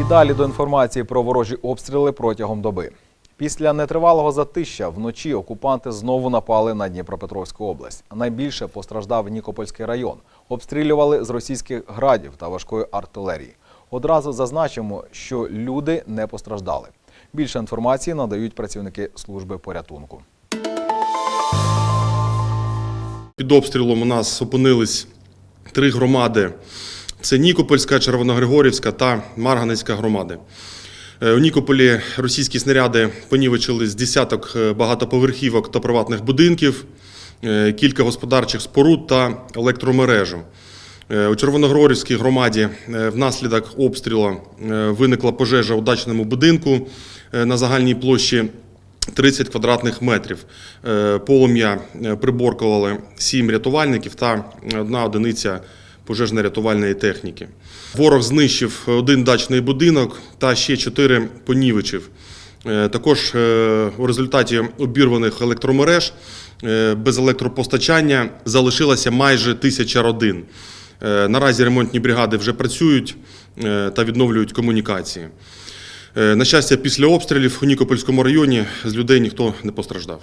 І далі до інформації про ворожі обстріли протягом доби. Після нетривалого затища вночі окупанти знову напали на Дніпропетровську область. Найбільше постраждав Нікопольський район. Обстрілювали з російських градів та важкої артилерії. Одразу зазначимо, що люди не постраждали. Більше інформації надають працівники служби порятунку. Під обстрілом у нас опинились три громади: це Нікопольська, Червоногригорівська та Марганецька громади. Е, У Нікополі російські снаряди понівечили з десяток е, багатоповерхівок та приватних будинків, е, кілька господарчих споруд та електромережу. У Червоногригорівській громаді внаслідок обстрілу виникла пожежа у дачному будинку на загальній площі 30 квадратних метрів. Полум'я приборкували 7 рятувальників та одна одиниця пожежно-рятувальної техніки. Ворог знищив один дачний будинок та ще 4 понівечив. Е, Також е, у результаті обірваних електромереж е, без електропостачання залишилося майже тисяча родин. Наразі ремонтні бригади вже працюють та відновлюють комунікації. На щастя, після обстрілів у Нікопольському районі з людей ніхто не постраждав.